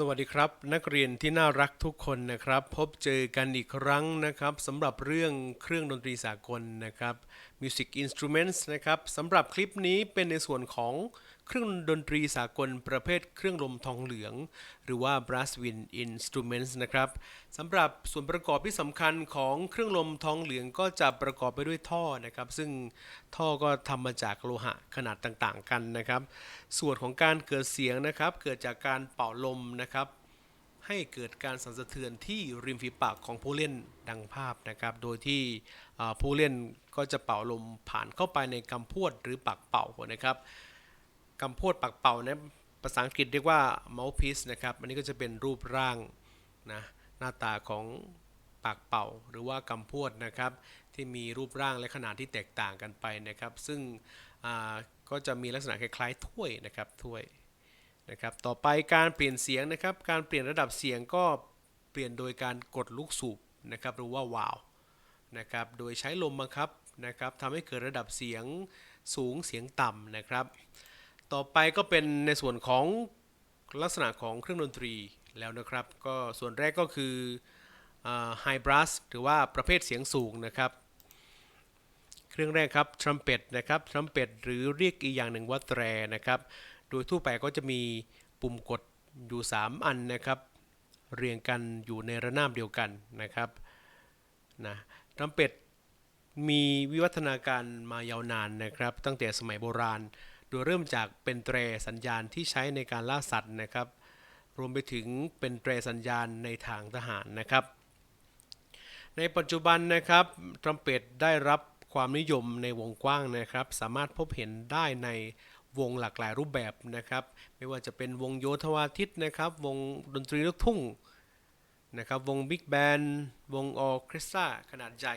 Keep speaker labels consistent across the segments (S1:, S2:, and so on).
S1: สวัสดีครับ นักเรียนที่น่ารักทุกคนนะครับ พบเจอกันอีกครั้งนะครับสำหรับเรื่องเครื่องดนตรีสากลนะครับ Music Instruments นะครับสำหรับคลิปนี้เป็นในส่วนของ เครื่องดนตรีสากลประเภทเครื่องลมทองเหลือง หรือว่า brass wind instruments นะครับสำหรับส่วนประกอบที่สำคัญของเครื่องลมทองเหลืองก็จะประกอบไปด้วยท่อนะครับ ซึ่งท่อก็ทำมาจากโลหะขนาดต่างๆ กันนะครับ ส่วนของการเกิดเสียงนะครับ เกิดจากการเป่าลมนะครับให้เกิดการสั่นสะเทือนที่ริมฝีปากของผู้เล่นดังภาพนะครับ โดยที่ผู้เล่นก็จะเป่าลมผ่านเข้าไปในกำพวดหรือปากเป่านะครับ กำพวดปากเป่านภาษาอังกฤษเรียกว่า mouthpiece นะครับ อันนี้ก็จะเป็นรูปร่างนะหน้าตาของปากเป่าหรือว่ากำพวดนะครับ ที่มีรูปร่างและขนาดที่แตกต่างกันไปนะครับ ซึ่งอ่าก็จะมีลักษณะคล้ายๆถ้วยนะครับถ้วยนะครับ ต่อไปการเปลี่ยนเสียงนะครับ การเปลี่ยนระดับเสียงก็เปลี่ยนโดยการกดลูกสูบนะครับหรือว่าวาวนะครับ โดยใช้ลมบังคับนะครับทำให้เกิดระดับเสียงสูงเสียงต่ำนะครับ ต่อไปก็เป็นในส่วนของลักษณะของเครื่องดนตรีแล้วนะครับ ก็ส่วนแรกก็คือไฮบรัสหรือว่าประเภทเสียงสูงนะครับ เครื่องแรกครับทรัมเป็ตนะครับทรัมเป็ตหรือเรียกอีกอย่างหนึ่งว่าแตรนะครับ โดยทั่วไปก็จะมีปุ่มกดอยู่ 3 อันนะครับ เรียงกันอยู่ในระนาบเดียวกันนะครับนะทรัมเป็ตมีวิวัฒนาการมายาวนานนะครับ ตั้งแต่สมัยโบราณ โดยเริ่มจากเป็นแตรสัญญาณที่ใช้ในการล่าสัตว์นะครับ รวมไปถึงเป็นแตรสัญญาณในทางทหารนะครับ ในปัจจุบันนะครับทรัมเป็ตได้รับความนิยมในวงกว้างนะครับ สามารถพบเห็นได้ในวงหลากหลายรูปแบบนะครับ ไม่ว่าจะเป็นวงโยธวาทิตนะครับ วงดนตรีลูกทุ่งนะครับ วงบิ๊กแบนด์วงออเคสตราขนาดใหญ่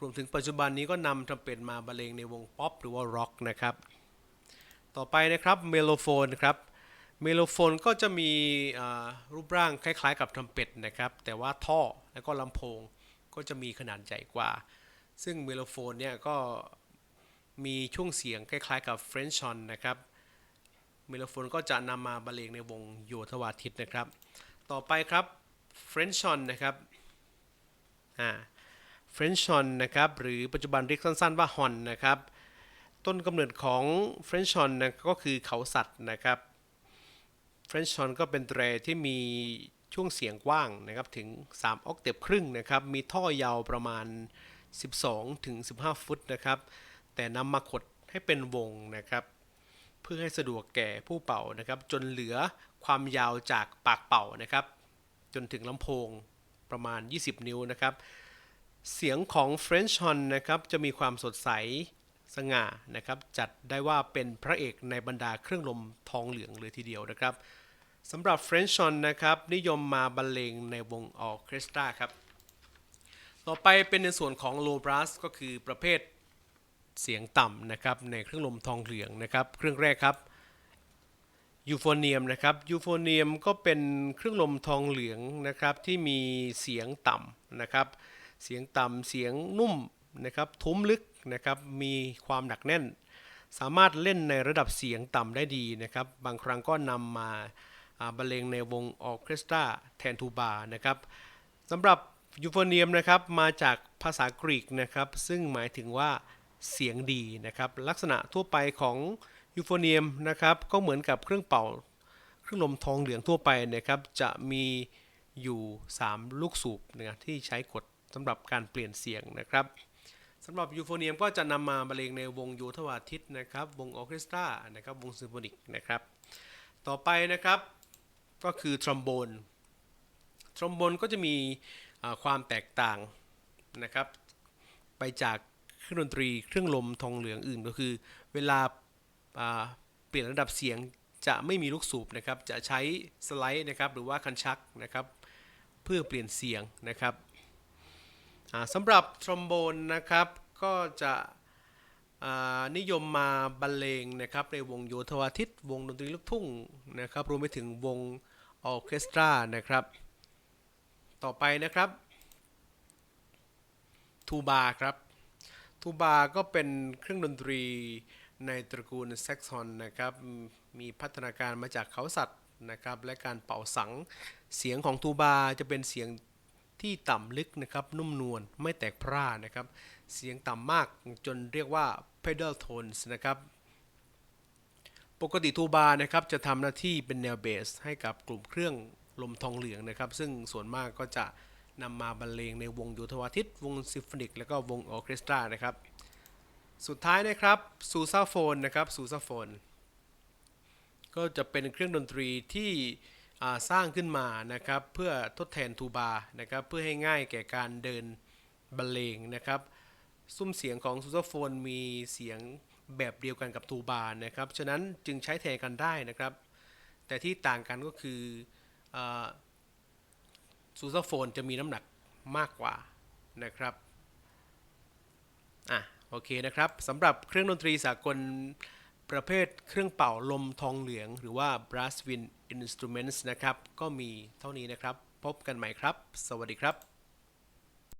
S1: รวมถึงปัจจุบันนี้ก็นำทรัมเป็ตมาบรรเลงในวงป๊อปหรือว่าร็อกนะครับ ต่อไปนะครับเมโลโฟนครับเมโลโฟนก็จะมีรูปร่างคล้ายๆ กับทรัมเป็ตนะครับ แต่ว่าท่อและก็ลำโพงก็จะมีขนาดใหญ่กว่า ซึ่งเมโลโฟนเนี่ยก็มีช่วงเสียงคล้ายๆ กับเฟรนช์ชอนนะครับ เมโลโฟนก็จะนำมาบรรเลงในวงโยธวาทิตนะครับ ต่อไปครับเฟรนช์ชอนนะครับอ่าเฟรนช์ชอนนะครับหรือปัจจุบันเรียกสั้นๆว่าฮอนนะครับ ต้นกำเนิดของเฟรนช์ชอนนะก็คือเขาสัตว์นะครับเฟรนช์ชอนก็เป็นแตรที่มีช่วงเสียงกว้างนะครับถึง 3 ออกเทปครึ่งนะครับ มีท่อยาวประมาณ 12 ถึง 15 ฟุตนะครับ แต่นำมาขดให้เป็นวงนะครับ เพื่อให้สะดวกแก่ผู้เป่านะครับ จนเหลือความยาวจากปากเป่านะครับ จนถึงลำโพงประมาณ 20 นิ้วนะครับ เสียงของ French Horn นะครับจะมีความสดใส สง่านะครับจัดได้ว่าเป็นพระเอกในบรรดาเครื่องลมทองเหลืองเลยทีเดียวนะครับสำหรับ French Horn นะครับนิยมมาบรรเลงในวงออเคสตราครับต่อไปเป็นในส่วนของ low brass ก็คือประเภทเสียงต่ำนะครับในเครื่องลมทองเหลืองนะครับเครื่องแรกครับยูโฟเนียมนะครับยูโฟเนียมก็เป็นเครื่องลมทองเหลืองนะครับที่มีเสียงต่ำนะครับเสียงต่ำเสียงนุ่ม นะครับทุ้มลึกนะครับมีความหนักแน่น สามารถเล่นในระดับเสียงต่ำได้ดีนะครับ บางครั้งก็นำมาบรรเลงในวงออเคสตราแทนทูบานะครับสำหรับยูโฟเนียมนะครับมาจากภาษากรีกนะครับ ซึ่งหมายถึงว่าเสียงดีนะครับ ลักษณะทั่วไปของยูโฟเนียมนะครับ ก็เหมือนกับเครื่องเป่า เครื่องลมทองเหลืองทั่วไปนะครับ จะมีอยู่ 3 ลูกสูบนะที่ใช้กดสำหรับการเปลี่ยนเสียงนะครับำหรับยูโฟเนียมก็จะนำมาบรรเลงในวงโยธวาทิตนะครับ วงออเคสตรานะครับ วงซิมโฟนิกนะครับ ต่อไปนะครับก็คือทรอมโบน ทรอมโบนก็จะมีความแตกต่างนะครับ ไปจากเครื่องดนตรีเครื่องลมทองเหลืองอื่นก็คือ เวลาเปลี่ยนระดับเสียงจะไม่มีลูกสูบนะครับ จะใช้สไลด์นะครับหรือว่าคันชักนะครับ เพื่อเปลี่ยนเสียงนะครับ สำหรับทรอมโบนนะครับก็จะนิยมมาบรรเลงนะครับในวงโยธวาทิตวงดนตรีลูกทุ่งนะครับรวมไปถึงวงออเคสตรานะครับ ต่อไปนะครับทูบาครับทูบาก็เป็นเครื่องดนตรีในตระกูลแซกซอนนะครับมีพัฒนาการมาจากเขาสัตว์นะครับและการเป่าสังเสียงของทูบาจะเป็นเสียง ที่ต่ำลึกนะครับนุ่มนวลไม่แตกพร่านะครับ เสียงต่ำมากจนเรียกว่า pedal tones นะครับ ปกติทูบานะครับจะทำหน้าที่เป็นแนวเบสให้กับกลุ่มเครื่องลมทองเหลืองนะครับ ซึ่งส่วนมากก็จะนำมาบรรเลงในวงโยธวาทิต วงซิมโฟนิก และก็วงออเคสตรานะครับ สุดท้ายนะครับซูซาโฟนนะครับซูซาโฟนก็จะเป็นเครื่องดนตรีที่ สร้างขึ้นมานะครับเพื่อทดแทนทูบานะครับเพื่อให้ง่ายแก่การเดินบรรเลงนะครับซุ้มเสียงของซูซโฟนมีเสียงแบบเดียวกันกับทูบานะครับฉะนั้นจึงใช้แทนกันได้นะครับ แต่ที่ต่างกันก็คือซูซโฟนจะมีน้ำหนักมากกว่านะครับอะโอเคนะครับสำหรับเครื่องดนตรีสากลประเภทเครื่องเป่าลมทองเหลือง หรือว่า brass wind instruments นะครับ ก็มีเท่านี้นะครับ พบกันใหม่ครับ สวัสดีครับ